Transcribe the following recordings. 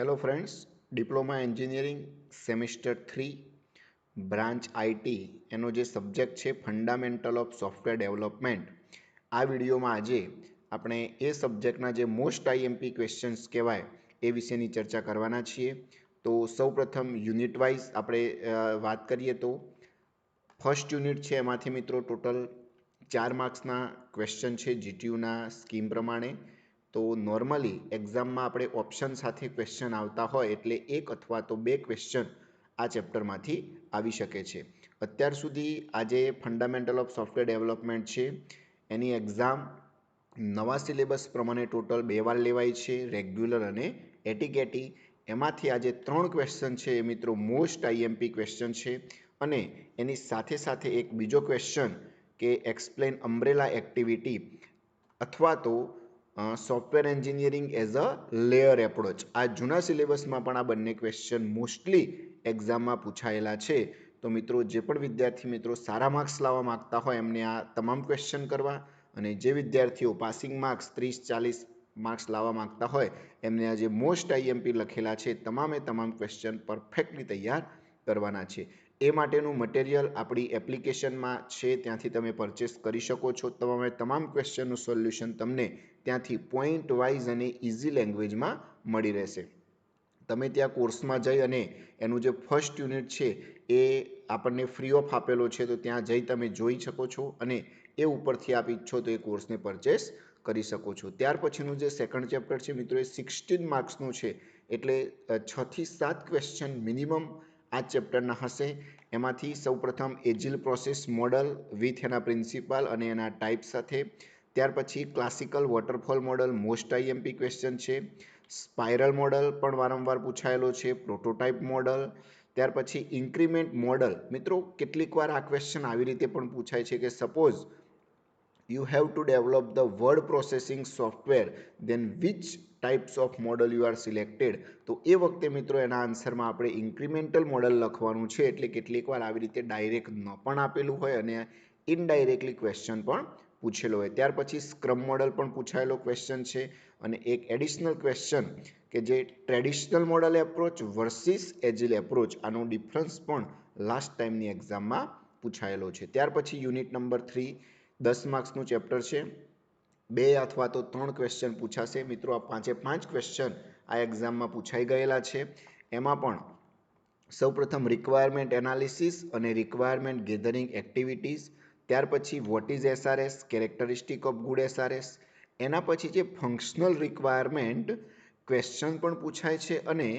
Hello friends diploma engineering semester three branch IT એનો જે subject છે ફંડામેન્ટલ ઓફ સોફ્ટવેર ડેવલપમેન્ટ આ વિડીયોમાં આજે આપણે એ સબ્જેક્ટના જે મોસ્ટ આઈએમપી ક્વેશ્ચન્સ કહેવાય એ વિશેની ચર્ચા કરવાના છીએ. તો સૌપ્રથમ યુનિટ વાઇઝ આપણે વાત કરીએ તો ફર્સ્ટ યુનિટ છે એમાંથી મિત્રો ટોટલ ચાર માર્ક્સના ક્વેશ્ચન છે જીટીયુના સ્કીમ પ્રમાણે. તો નોર્મલી એક્ઝામમાં આપણે ઓપ્શન સાથે ક્વેશ્ચન આવતા હોય એટલે એક અથવા તો બે ક્વેશ્ચન આ ચેપ્ટરમાંથી આવી શકે છે. અત્યાર સુધી આજે ફંડામેન્ટલ ઓફ સોફ્ટવેર ડેવલપમેન્ટ છે, એની એક્ઝામ નવા સિલેબસ પ્રમાણે ટોટલ બે વાર લેવાય છે રેગ્યુલર અને એટીકેટી. એમાંથી આજે ત્રણ ક્વેશ્ચન છે એ મિત્રો મોસ્ટ આઈએમપી ક્વેશ્ચન છે અને એની સાથે સાથે એક બીજો ક્વેશ્ચન કે એક્સપ્લેન અમ્બ્રેલા એક્ટિવિટી અથવા તો software engineering as a layer approach આ જૂના સિલેબસમાં પણ આ બંને ક્વેશ્ચન મોસ્ટલી એક્ઝામમાં પૂછાયેલા છે. તો મિત્રો, જે પણ વિદ્યાર્થી મિત્રો સારા માર્ક્સ લાવવા માગતા હોય, એમને આ તમામ ક્વેશ્ચન કરવા અને જે વિદ્યાર્થીઓ પાસિંગ માર્ક્સ ત્રીસ, ચાલીસ માર્ક્સ લાવવા માગતા હોય, એમને આ જે મોસ્ટ આઈએમપી લખેલા છે. તમામે તમામ ક્વેશ્ચન પરફેક્ટલી તૈયાર કરવાના છે. એ માટેનું મટીરિયલ આપણી એપ્લિકેશનમાં છે, ત્યાંથી તમે પરચેસ કરી શકો છો. તમામે તમામ ક્વેશ્ચનનું સોલ્યુશન તમને ત્યાંથી પોઈન્ટ વાઇઝ અને ઇઝી લેંગ્વેજમાં મળી રહેશે. તમે ત્યાં કોર્સમાં જઈ અને એનું જે ફર્સ્ટ યુનિટ છે, એ આપણને ફ્રી ઓફ આપેલો છે, તો ત્યાં જઈ તમે જોઈ શકો છો અને એ ઉપરથી આપ ઈચ્છો તો એ કોર્સને પરચેસ કરી શકો છો. ત્યાર પછીનું જે સેકન્ડ ચેપ્ટર છે, મિત્રો, એ સિક્સટીન માર્ક્સનું છે. એટલે છથી સાત ક્વેશ્ચન મિનિમમ આ ચેપ્ટરના હશે. એમાંથી સૌપ્રથમ એજિલ પ્રોસેસ મોડલ વિથ એના પ્રિન્સિપાલ અને એના ટાઈપ સાથે. ત્યાર પછી classical waterfall model, most IMP question છે. સ્પાયરલ મોડલ પણ વારંવાર પૂછાયેલો છે. Prototype model. ત્યાર પછી ઇન્ક્રીમેન્ટ મોડલ. મિત્રો કેટલીક વાર આ ક્વેશ્ચન આવી રીતે પણ પૂછાય છે કે suppose you have to develop the word processing software, then which types of model you are selected. તો એ વખતે મિત્રો એના આન્સરમાં આપણે ઇન્ક્રિમેન્ટલ મોડલ લખવાનું છે, એટલે કેટલીક વાર આવી રીતે ડાયરેક્ટ ન પણ આપેલું હોય અને ઇનડાયરેક્ટલી ક્વેશ્ચન પણ પૂછેલો હોય. ત્યાર પછી સ્ક્રમ મોડલ પણ પૂછાયેલો ક્વેશ્ચન છે અને એક એડિશનલ ક્વેશ્ચન કે જે traditional model approach versus agile approach આનો ડિફરન્સ પણ લાસ્ટ ટાઈમની એક્ઝામમાં પૂછાયેલો છે. ત્યાર પછી યુનિટ નંબર થ્રી દસ માર્ક્સનું ચેપ્ટર છે. બે અથવા તો ત્રણ ક્વેશ્ચન પૂછાશે. મિત્રો, આ પાંચે પાંચ ક્વેશ્ચન આ એક્ઝામમાં પૂછાઈ ગયેલા છે. એમાં પણ સૌપ્રથમ રિક્વાયરમેન્ટ એનાલિસિસ અને રિક્વાયરમેન્ટ ગેધરિંગ એક્ટિવિટીઝ ત્યાર પછી what is SRS characteristic of good SRS એના પછી જે ફંક્શનલ રિક્વાયરમેન્ટ ક્વેશ્ચન પણ પૂછાય છે અને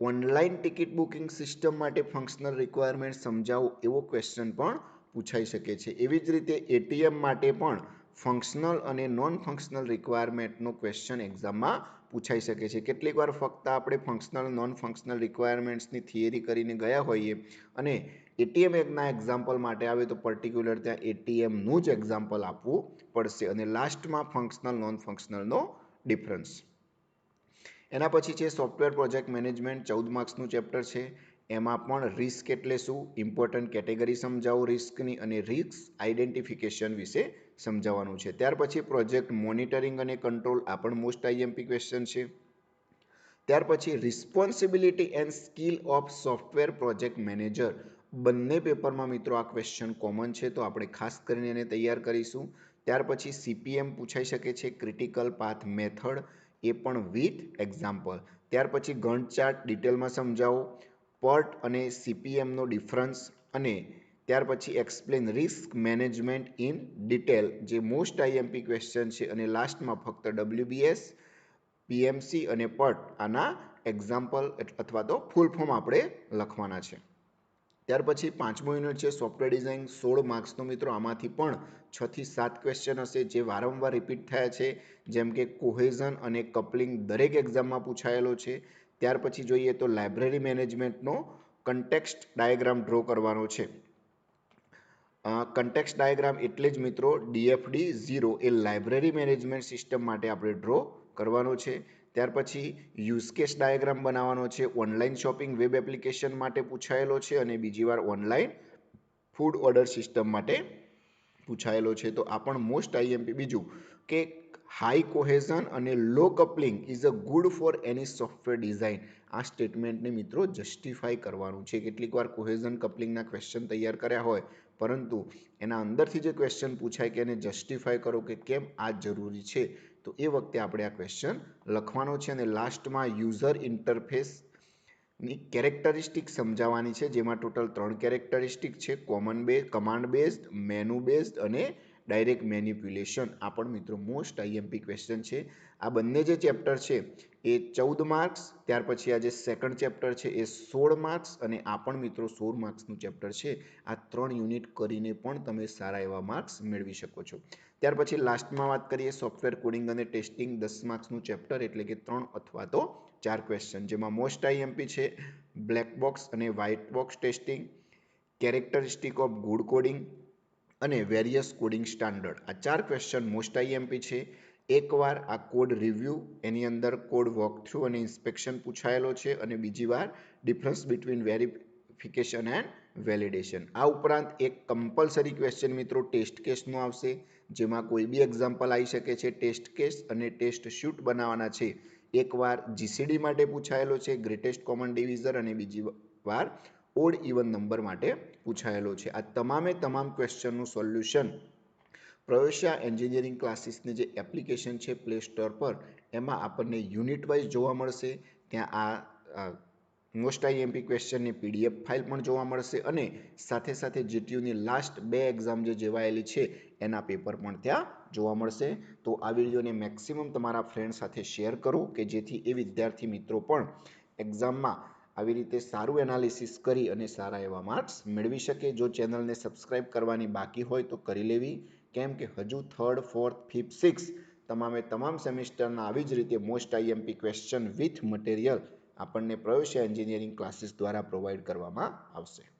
ઓનલાઈન ટિકિટ બુકિંગ સિસ્ટમ માટે ફંક્શનલ રિક્વાયરમેન્ટ સમજાવો એવો ક્વેશ્ચન પણ પૂછાઈ શકે છે. એવી જ રીતે એટીએમ માટે પણ ફંક્શનલ અને નોન ફંક્શનલ રિક્વાયરમેન્ટનો ક્વેશ્ચન એક્ઝામમાં પૂછાઈ શકે છે. કેટલીક વાર ફક્ત આપણે ફંક્શનલ નોન ફંક્શનલ રિક્વાયરમેન્ટ્સની થિયરી કરીને ગયા હોઈએ અને એટીએમ એકના એક્ઝામ્પલ માટે આવે તો પર્ટિક્યુલર ત્યાં એટીએમનું જ એક્ઝામ્પલ આપવું પડશે અને લાસ્ટમાં ફંક્શનલ નોન ફંક્શનલનો ડિફરન્સ એના પછી છે સોફ્ટવેર પ્રોજેક્ટ મેનેજમેન્ટ ચૌદ માર્ક્સનું ચેપ્ટર છે. એમાં પણ રિસ્ક એટલે શું? ઇમ્પોર્ટન્ટ કેટેગરી સમજાવો રિસ્કની અને રિસ્ક આઈડેન્ટિફિકેશન વિશે સમજાવવાનું છે. ત્યાર પછી પ્રોજેક્ટ મોનિટરિંગ અને કંટ્રોલ આ પણ મોસ્ટ આઈએમપી ક્વેશ્ચન છે. ત્યાર પછી responsibility and skill of software project manager બંને પેપરમાં મિત્રો આ ક્વેશ્ચન કોમન છે, તો આપણે ખાસ કરીને એને તૈયાર કરીશું. ત્યાર પછી સીપીએમ પૂછાઈ શકે છે ક્રિટિકલ પાથ મેથડ એ પણ વિથ એક્ઝામ્પલ ત્યાર પછી ગંટ ચાર્ટ ડિટેલમાં સમજાવો. પર્ટ અને સીપીએમનો ડિફરન્સ અને ત્યાર પછી explain risk management in detail જે મોસ્ટ આઈએમપી ક્વેશ્ચન છે અને લાસ્ટમાં ફક્ત ડબલ્યુબીએસ પીએમસી અને પટ આના એક્ઝામ્પલ અથવા તો ફૂલ ફોર્મ આપણે લખવાના છે. ત્યાર પછી પાંચમો યુનિટ છે સોફ્ટવેર ડિઝાઇન સોળ માર્ક્સનો મિત્રો આમાંથી પણ છ થી સાત ક્વેશ્ચન હશે જે વારંવાર રિપીટ થયા છે, જેમ કે કોહેઝન અને કપલિંગ દરેક એક્ઝામમાં પૂછાયેલો છે. ત્યાર પછી જોઈએ તો લાઇબ્રેરી મેનેજમેન્ટનો કન્ટેક્સ્ટ ડાયાગ્રામ ડ્રો કરવાનો છે. કન્ટેક્સ્ટ ડાયાગ્રામ એટલે જ મિત્રો ડીએફડી ઝીરો એ લાઇબ્રેરી મેનેજમેન્ટ સિસ્ટમ માટે આપણે ડ્રો કરવાનો છે. ત્યાર પછી યુઝકેસ ડાયાગ્રામ બનાવવાનો છે. ઓનલાઈન શોપિંગ વેબ એપ્લિકેશન માટે પૂછાયેલો છે અને બીજી વાર ઓનલાઈન ફૂડ ઓર્ડર સિસ્ટમ માટે પૂછાયેલો છે. તો આ પણ મોસ્ટ આઈએમપી બીજું કે હાઈ કોહેઝન અને low coupling is a good for any software design આ સ્ટેટમેન્ટને મિત્રો જસ્ટિફાઈ કરવાનું છે. કેટલીક વાર કોહેઝન કપલિંગના ક્વેશ્ચન તૈયાર કર્યા હોય, પરંતુ એના અંદરથી જે ક્વેશ્ચન પૂછાય કે એને જસ્ટિફાઈ કરો કે કેમ આ જરૂરી છે, તો એ વખતે આપણે આ ક્વેશ્ચન લખવાનો છે અને લાસ્ટમાં યુઝર ઇન્ટરફેસની કેરેક્ટરિસ્ટિક સમજાવવાની છે, જેમાં ટોટલ ત્રણ કેરેક્ટરિસ્ટિક છે. કોમન બે કમાન્ડ બેઝડ મેનુ બેઝડ અને ડાયરેક્ટ મેન્યુપ્યુલેશન આ પણ મિત્રો મોસ્ટ આઈએમપી ક્વેશ્ચન છે. આ બંને જે ચેપ્ટર છે, એ ચૌદ માર્ક્સ ત્યાર પછી આ જે સેકન્ડ ચેપ્ટર છે, એ સોળ માર્ક્સ અને આ પણ મિત્રો સોળ માર્ક્સનું ચેપ્ટર છે. આ ત્રણ યુનિટ કરીને પણ તમે સારા એવા માર્ક્સ મેળવી શકો છો. ત્યાર પછી લાસ્ટમાં વાત કરીએ સોફ્ટવેર કોડિંગ અને ટેસ્ટિંગ દસ માર્ક્સનું ચેપ્ટર એટલે કે ત્રણ અથવા તો ચાર ક્વેશ્ચન જેમાં મોસ્ટ આઈએમપી છે બ્લેક બોક્સ અને white box testing characteristic of good coding અને વેરિયસ કોડિંગ સ્ટાન્ડર્ડ આ ચાર ક્વેશ્ચન મોસ્ટ આઈએમપી છે. એકવાર આ કોડ રિવ્યૂ એની અંદર કોડ વોક થ્રુ અને ઇન્સ્પેક્શન પૂછાયેલો છે અને બીજી વાર difference between verification and validation આ ઉપરાંત એક કમ્પલસરી ક્વેશ્ચન મિત્રો ટેસ્ટ કેસનો આવશે, જેમાં કોઈ બી એક્ઝામ્પલ આવી શકે છે ટેસ્ટ કેસ અને ટેસ્ટ શૂટ બનાવવાના છે. એકવાર જીસીડી માટે પૂછાયેલો છે ગ્રેટેસ્ટ કોમન ડિવિઝર અને બીજી વાર ઓડ ઇવન નંબર માટે પૂછાયેલો છે. આ તમામે તમામ ક્વેશ્ચનનું સોલ્યુશન પ્રવેશ્યા એન્જિનિયરિંગ ક્લાસીસની જે એપ્લિકેશન છે પ્લે સ્ટોર પર, એમાં આપણને યુનિટ વાઇઝ જોવા મળશે. ત્યાં આ મોસ્ટ આઈએમપી ક્વેશ્ચનની પીડીએફ ફાઇલ પણ જોવા મળશે અને સાથે સાથે જીટીયુની લાસ્ટ બે એક્ઝામ જે જેવાયેલી છે, એના પેપર પણ ત્યાં જોવા મળશે. તો આ વિડીયોને મેક્સિમમ તમારા ફ્રેન્ડ સાથે શેર કરો કે જેથી એ વિદ્યાર્થી મિત્રો પણ એક્ઝામમાં આવી રીતે સારું એનાલિસિસ કરી અને સારા એવા માર્ક્સ મેળવી શકે. જો ચેનલને સબસ્ક્રાઇબ કરવાની બાકી હોય તો કરી લેવી. કેમ કે હજુ થર્ડ ફોર્થ ફિફ્થ સિક્સ તમામે તમામ સેમિસ્ટરના આવી જ રીતે most IMP question with material આપણને પ્રવેશ એન્જિનિયરિંગ ક્લાસીસ દ્વારા પ્રોવાઈડ કરવામાં આવશે.